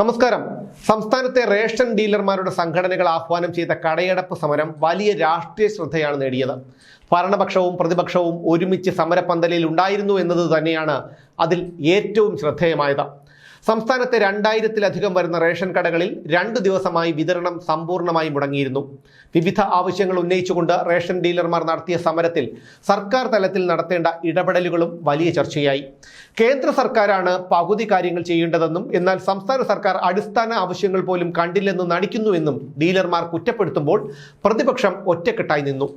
നമസ്കാരം. സംസ്ഥാനത്തെ റേഷൻ ഡീലർമാരുടെ സംഘടനകൾ ആഹ്വാനം ചെയ്ത കടയടപ്പ് സമരം വലിയ രാഷ്ട്രീയ ശ്രദ്ധയാണ് നേടിയത്. ഭരണപക്ഷവും പ്രതിപക്ഷവും ഒരുമിച്ച് സമരപ്പന്തലിൽ ഉണ്ടായിരുന്നു എന്നത് തന്നെയാണ് അതിൽ ഏറ്റവും ശ്രദ്ധേയമായത്. സംസ്ഥാനത്തെ രണ്ടായിരത്തിലധികം വരുന്ന റേഷൻ കടകളിൽ രണ്ട് ദിവസമായി വിതരണം സമ്പൂർണമായി മുടങ്ങിയിരുന്നു. വിവിധ ആവശ്യങ്ങൾ ഉന്നയിച്ചുകൊണ്ട് റേഷൻ ഡീലർമാർ നടത്തിയ സമരത്തിൽ സർക്കാർ തലത്തിൽ നടത്തേണ്ട ഇടപെടലുകളും വലിയ ചർച്ചയായി. കേന്ദ്ര സർക്കാരാണ് പകുതി കാര്യങ്ങൾ ചെയ്യേണ്ടതെന്നും എന്നാൽ സംസ്ഥാന സർക്കാർ അടിസ്ഥാന ആവശ്യങ്ങൾ പോലും കണ്ടില്ലെന്ന് നടിക്കുന്നുവെന്നും ഡീലർമാർ കുറ്റപ്പെടുത്തുമ്പോൾ പ്രതിപക്ഷം ഒറ്റക്കെട്ടായി നിന്നു.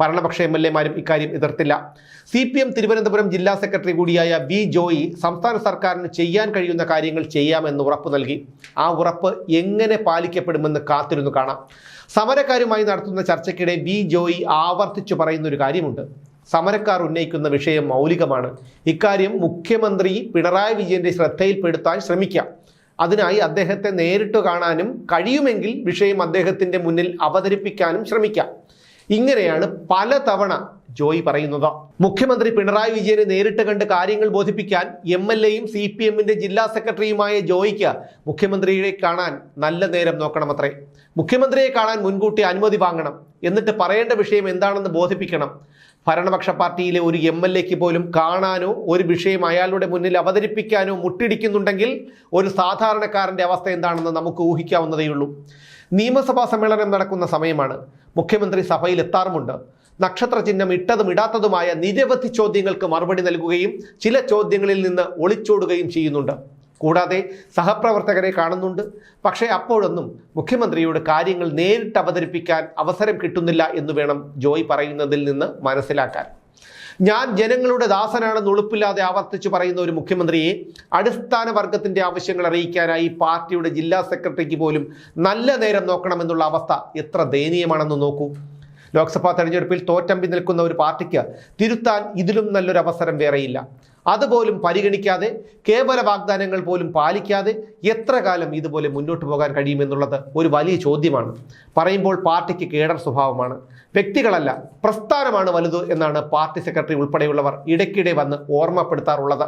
ഭരണപക്ഷ എം എൽ എമാരും ഇക്കാര്യം എതിർത്തില്ല. സി പി എം തിരുവനന്തപുരം ജില്ലാ സെക്രട്ടറി കൂടിയായ വി ജോയി സംസ്ഥാന സർക്കാരിന് ചെയ്യാൻ കഴിയുന്ന കാര്യങ്ങൾ ചെയ്യാമെന്ന് ഉറപ്പ് നൽകി. ആ ഉറപ്പ് എങ്ങനെ പാലിക്കപ്പെടുമെന്ന് കാത്തിരുന്നു കാണാം. സമരക്കാരുമായി നടത്തുന്ന ചർച്ചയ്ക്കിടെ വി ജോയി ആവർത്തിച്ചു പറയുന്ന ഒരു കാര്യമുണ്ട്. സമരക്കാർ ഉന്നയിക്കുന്ന വിഷയം മൗലികമാണ്. ഇക്കാര്യം മുഖ്യമന്ത്രി പിണറായി വിജയന്റെ ശ്രദ്ധയിൽപ്പെടുത്താൻ ശ്രമിക്കാം. അതിനായി അദ്ദേഹത്തെ നേരിട്ട് കാണാനും കഴിയുമെങ്കിൽ വിഷയം അദ്ദേഹത്തിന്റെ മുന്നിൽ അവതരിപ്പിക്കാനും ശ്രമിക്കാം. ഇങ്ങനെയാണ് പല തവണ ജോയി പറയുന്നത്. മുഖ്യമന്ത്രി പിണറായി വിജയനെ നേരിട്ട് കണ്ട് കാര്യങ്ങൾ ബോധിപ്പിക്കാൻ എം എൽ എയും സി പി എമ്മിന്റെ ജില്ലാ സെക്രട്ടറിയുമായ ജോയിക്ക് മുഖ്യമന്ത്രിയെ കാണാൻ നല്ല നേരം നോക്കണമത്രേ. മുഖ്യമന്ത്രിയെ കാണാൻ മുൻകൂട്ടി അനുമതി വാങ്ങണം. എന്നിട്ട് പറയേണ്ട വിഷയം എന്താണെന്ന് ബോധിപ്പിക്കണം. ഭരണപക്ഷ പാർട്ടിയിലെ ഒരു എം എൽ എക്ക് പോലും കാണാനോ ഒരു വിഷയം അയാളുടെ മുന്നിൽ അവതരിപ്പിക്കാനോ മുട്ടിടിക്കുന്നുണ്ടെങ്കിൽ ഒരു സാധാരണക്കാരന്റെ അവസ്ഥ എന്താണെന്ന് നമുക്ക് ഊഹിക്കാവുന്നതേയുള്ളൂ. നിയമസഭാ സമ്മേളനം നടക്കുന്ന സമയമാണ്. മുഖ്യമന്ത്രി സഭയിൽ എത്താറുമുണ്ട്. നക്ഷത്ര ചിഹ്നം ഇട്ടതും ഇടാത്തതുമായ നിരവധി ചോദ്യങ്ങൾക്ക് മറുപടി നൽകുകയും ചില ചോദ്യങ്ങളിൽ നിന്ന് ഒളിച്ചോടുകയും ചെയ്യുന്നുണ്ട്. കൂടാതെ സഹപ്രവർത്തകരെ കാണുന്നുണ്ട്. പക്ഷേ അപ്പോഴൊന്നും മുഖ്യമന്ത്രിയോട് കാര്യങ്ങൾ നേരിട്ട് അവതരിപ്പിക്കാൻ അവസരം കിട്ടുന്നില്ല എന്ന് വേണം ജോയ് പറയുന്നതിൽ നിന്ന് മനസ്സിലാക്കാൻ. ഞാൻ ജനങ്ങളുടെ ദാസനാണെന്ന് ഉളുപ്പില്ലാതെ ആവർത്തിച്ചു പറയുന്ന ഒരു മുഖ്യമന്ത്രിയെ അടിസ്ഥാന വർഗത്തിന്റെ ആവശ്യങ്ങൾ അറിയിക്കാനായി പാർട്ടിയുടെ ജില്ലാ സെക്രട്ടറിക്ക് പോലും നല്ല നേരം നോക്കണമെന്നുള്ള അവസ്ഥ എത്ര ദയനീയമാണെന്ന് നോക്കൂ. ലോക്സഭാ തെരഞ്ഞെടുപ്പിൽ തോറ്റമ്പി നിൽക്കുന്ന ഒരു പാർട്ടിക്ക് തിരുത്താൻ ഇതിലും നല്ലൊരു അവസരം വേറെയില്ല. അതുപോലും പരിഗണിക്കാതെ കേവല വാഗ്ദാനങ്ങൾ പോലും പാലിക്കാതെ എത്ര കാലം ഇതുപോലെ മുന്നോട്ട് പോകാൻ കഴിയുമെന്നുള്ളത് ഒരു വലിയ ചോദ്യമാണ്. പറയുമ്പോൾ പാർട്ടിക്ക് കേടർ സ്വഭാവമാണ്. വ്യക്തികളല്ല പ്രസ്ഥാനമാണ് വലുത് എന്നാണ് പാർട്ടി സെക്രട്ടറി ഉൾപ്പെടെയുള്ളവർ ഇടയ്ക്കിടെ വന്ന് ഓർമ്മപ്പെടുത്താറുള്ളത്.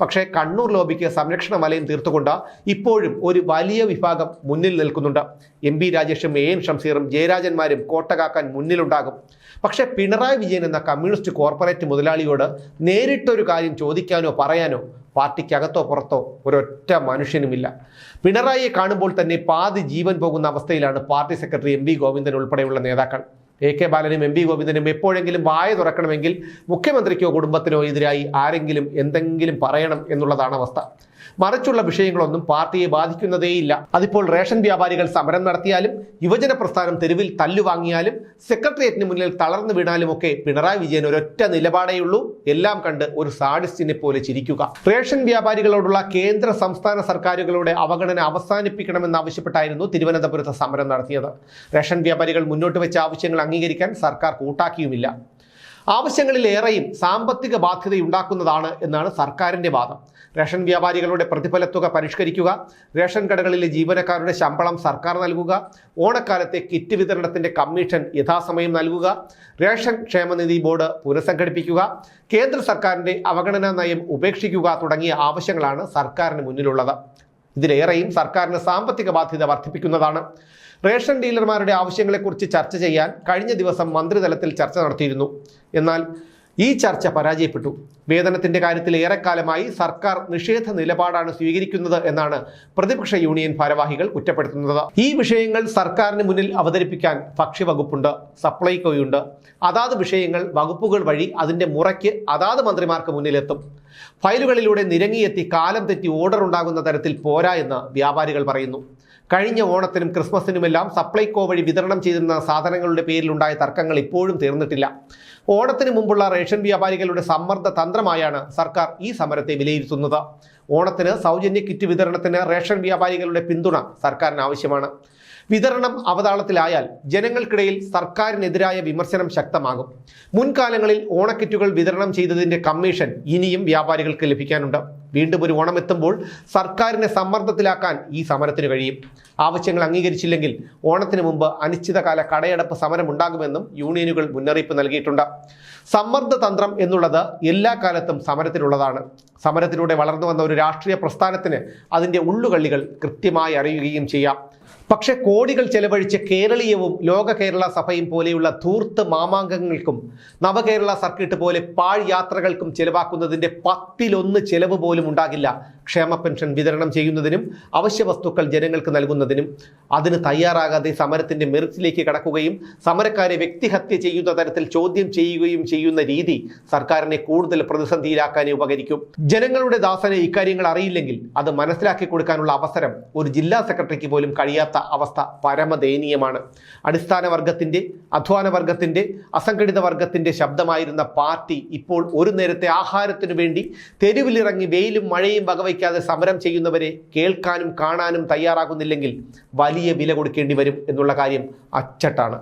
പക്ഷേ കണ്ണൂർ ലോബിക്ക് സംരക്ഷണ വലയം തീർത്തുകൊണ്ട് ഇപ്പോഴും ഒരു വലിയ വിഭാഗം മുന്നിൽ നിൽക്കുന്നുണ്ട്. എം പി രാജേഷും എ എൻ ഷംസീറും ജയരാജന്മാരും കോട്ടകാക്കാൻ മുന്നിലുണ്ടാകും. പക്ഷേ പിണറായി വിജയൻ എന്ന കമ്മ്യൂണിസ്റ്റ് കോർപ്പറേറ്റ് മുതലാളിയോട് നേരിട്ടൊരു കാര്യം ചോദിക്കാനോ പറയാനോ പാർട്ടിക്കകത്തോ പുറത്തോ ഒരൊറ്റ മനുഷ്യനുമില്ല. പിണറായിയെ കാണുമ്പോൾ തന്നെ പാതി ജീവൻ പോകുന്ന അവസ്ഥയിലാണ് party secretary M V Govindan ഉൾപ്പെടെയുള്ള നേതാക്കൾ. എ കെ ബാലനും എം വി ഗോവിന്ദനും എപ്പോഴെങ്കിലും വായ തുറക്കണമെങ്കിൽ മുഖ്യമന്ത്രിക്കോ കുടുംബത്തിനോ എതിരായി ആരെങ്കിലും എന്തെങ്കിലും പറയണം എന്നുള്ളതാണ് അവസ്ഥ. മറിച്ചുള്ള വിഷയങ്ങളൊന്നും പാർട്ടിയെ ബാധിക്കുന്നതേയില്ല. അതിപ്പോൾ റേഷൻ വ്യാപാരികൾ സമരം നടത്തിയാലും യുവജന പ്രസ്ഥാനം തെരുവിൽ തല്ലുവാങ്ങിയാലും സെക്രട്ടേറിയറ്റിന് മുന്നിൽ തളർന്നു വീണാലും ഒക്കെ പിണറായി വിജയൻ ഒരൊറ്റ നിലപാടേയുള്ളൂ. എല്ലാം കണ്ട് ഒരു സാഡിസ്റ്റിനെ പോലെ ചിരിക്കുക. റേഷൻ വ്യാപാരികളോടുള്ള കേന്ദ്ര സംസ്ഥാന സർക്കാരുകളുടെ അവഗണന അവസാനിപ്പിക്കണമെന്നാവശ്യപ്പെട്ടായിരുന്നു തിരുവനന്തപുരത്ത് സമരം നടത്തിയത്. റേഷൻ വ്യാപാരികൾ മുന്നോട്ട് വെച്ച ആവശ്യങ്ങൾ അംഗീകരിക്കാൻ സർക്കാർ കൂട്ടാക്കിയുമില്ല. ആവശ്യങ്ങളിലേറെയും സാമ്പത്തിക ബാധ്യതയുണ്ടാക്കുന്നതാണ് എന്നാണ് സർക്കാരിന്റെ വാദം. റേഷൻ വ്യാപാരികളുടെ പ്രതിഫലത്തുക പരിഷ്കരിക്കുക റേഷൻ കടകളിലെ ജീവനക്കാരുടെ ശമ്പളം സർക്കാർ നൽകുക ഓണക്കാലത്തെ കിറ്റ് വിതരണത്തിന്റെ കമ്മീഷൻ യഥാസമയം നൽകുക റേഷൻ ക്ഷേമനിധി ബോർഡ് പുനഃസംഘടിപ്പിക്കുക കേന്ദ്ര സർക്കാരിന്റെ അവഗണനാ നയം ഉപേക്ഷിക്കുക തുടങ്ങിയ ആവശ്യങ്ങളാണ് സർക്കാരിന് മുന്നിലുള്ളത്. ഇതിലേറെയും സർക്കാരിന് സാമ്പത്തിക ബാധ്യത വർദ്ധിപ്പിക്കുന്നതാണ്. റേഷൻ ഡീലർമാരുടെ ആവശ്യങ്ങളെക്കുറിച്ച് ചർച്ച ചെയ്യാൻ കഴിഞ്ഞ ദിവസം മന്ത്രിതലത്തിൽ ചർച്ച നടത്തിയിരുന്നു. എന്നാൽ ഈ ചർച്ച പരാജയപ്പെട്ടു. വേതനത്തിന്റെ കാര്യത്തിൽ ഏറെക്കാലമായി സർക്കാർ നിഷേധ നിലപാടാണ് സ്വീകരിക്കുന്നത് എന്നാണ് പ്രതിപക്ഷ യൂണിയൻ ഭാരവാഹികൾ കുറ്റപ്പെടുത്തുന്നത്. ഈ വിഷയങ്ങൾ സർക്കാരിന് മുന്നിൽ അവതരിപ്പിക്കാൻ ഭക്ഷ്യവകുപ്പുണ്ട് സപ്ലൈകോയുണ്ട്. അതാത് വിഷയങ്ങൾ വകുപ്പുകൾ വഴി അതിന്റെ മുറയ്ക്ക് അതാത് മന്ത്രിമാർക്ക് മുന്നിലെത്തും. ഫയലുകളിലൂടെ നിരങ്ങിയെത്തി കാലം തെറ്റി ഓർഡർ ഉണ്ടാകുന്ന തരത്തിൽ പോരാ എന്ന് വ്യാപാരികൾ പറയുന്നു. കഴിഞ്ഞ ഓണത്തിനും ക്രിസ്മസിനുമെല്ലാം സപ്ലൈകോ വഴി വിതരണം ചെയ്തിരുന്ന സാധനങ്ങളുടെ പേരിലുണ്ടായ തർക്കങ്ങൾ ഇപ്പോഴും തീർന്നിട്ടില്ല. ഓണത്തിന് മുമ്പുള്ള റേഷൻ വ്യാപാരികളുടെ സമ്മർദ്ദ തന്ത്രമായാണ് സർക്കാർ ഈ സമരത്തെ വിലയിരുത്തുന്നത്. ഓണത്തിന് സൗജന്യ കിറ്റ് വിതരണത്തിന് റേഷൻ വ്യാപാരികളുടെ പിന്തുണ സർക്കാരിന് ആവശ്യമാണ്. വിതരണം അവതാളത്തിലായാൽ ജനങ്ങൾക്കിടയിൽ സർക്കാരിനെതിരായ വിമർശനം ശക്തമാകും. മുൻകാലങ്ങളിൽ ഓണക്കിറ്റുകൾ വിതരണം ചെയ്തതിന്റെ കമ്മീഷൻ ഇനിയും വ്യാപാരികൾക്ക് ലഭിക്കാനുണ്ട്. വീണ്ടും ഒരു ഓണം എത്തുമ്പോൾ സർക്കാരിനെ സമ്മർദ്ദത്തിലാക്കാൻ ഈ സമരത്തിന് കഴിയും. ആവശ്യങ്ങൾ അംഗീകരിച്ചില്ലെങ്കിൽ ഓണത്തിന് മുമ്പ് അനിശ്ചിതകാല കടയടപ്പ് സമരം ഉണ്ടാകുമെന്നും യൂണിയനുകൾ മുന്നറിയിപ്പ് നൽകിയിട്ടുണ്ട്. സമ്മർദ്ദ തന്ത്രം എന്നുള്ളത് എല്ലാ കാലത്തും സമരത്തിനുള്ളതാണ് സമരത്തിലൂടെ വളർന്നു വന്ന ഒരു രാഷ്ട്രീയ പ്രസ്ഥാനത്തിന് അതിന്റെ ഉള്ളുകള്ളികൾ കൃത്യമായി അറിയുകയും ചെയ്യാം. പക്ഷെ കോടികൾ ചെലവഴിച്ച് കേരളീയവും ലോക കേരള സഭയും പോലെയുള്ള ധൂർത്ത് മാമാങ്കങ്ങൾക്കും നവകേരള സർക്കിട്ട് പോലെ പാഴ് യാത്രകൾക്കും ചെലവാക്കുന്നതിന്റെ പത്തിലൊന്ന് ചെലവ് പോലും ഉണ്ടാകില്ല. ക്ഷേമ പെൻഷൻ വിതരണം ചെയ്യുന്നതിനും അവശ്യ വസ്തുക്കൾ ജനങ്ങൾക്ക് നൽകുന്നതിനും അതിന് തയ്യാറാകാതെ സമരത്തിന്റെ മെറിറ്റിലേക്ക് കടക്കുകയും സമരക്കാരെ വ്യക്തിഹത്യ ചെയ്യുന്ന തരത്തിൽ ചോദ്യം ചെയ്യുകയും ചെയ്യുന്ന രീതി സർക്കാരിനെ കൂടുതൽ പ്രതിസന്ധിയിലാക്കാനേ ഉപകരിക്കും. ജനങ്ങളുടെ ദാസനെ ഇക്കാര്യങ്ങൾ അറിയില്ലെങ്കിൽ അത് മനസ്സിലാക്കി കൊടുക്കാനുള്ള അവസരം ഒരു ജില്ലാ സെക്രട്ടറിക്ക് പോലും കഴിയാത്ത അവസ്ഥ പരമദയനീയമാണ്. അടിസ്ഥാന വർഗത്തിന്റെ അധ്വാന വർഗത്തിന്റെ അസംഘടിത വർഗത്തിന്റെ ശബ്ദമായിരുന്ന പാർട്ടി ഇപ്പോൾ ഒരു നേരത്തെ ആഹാരത്തിനു വേണ്ടി തെരുവിലിറങ്ങി വെയിലും മഴയും വകവയ്ക്കാതെ സമരം ചെയ്യുന്നവരെ കേൾക്കാനും കാണാനും തയ്യാറാകുന്നില്ലെങ്കിൽ വലിയ വില കൊടുക്കേണ്ടി വരും എന്നുള്ള കാര്യം അച്ചട്ടാണ്.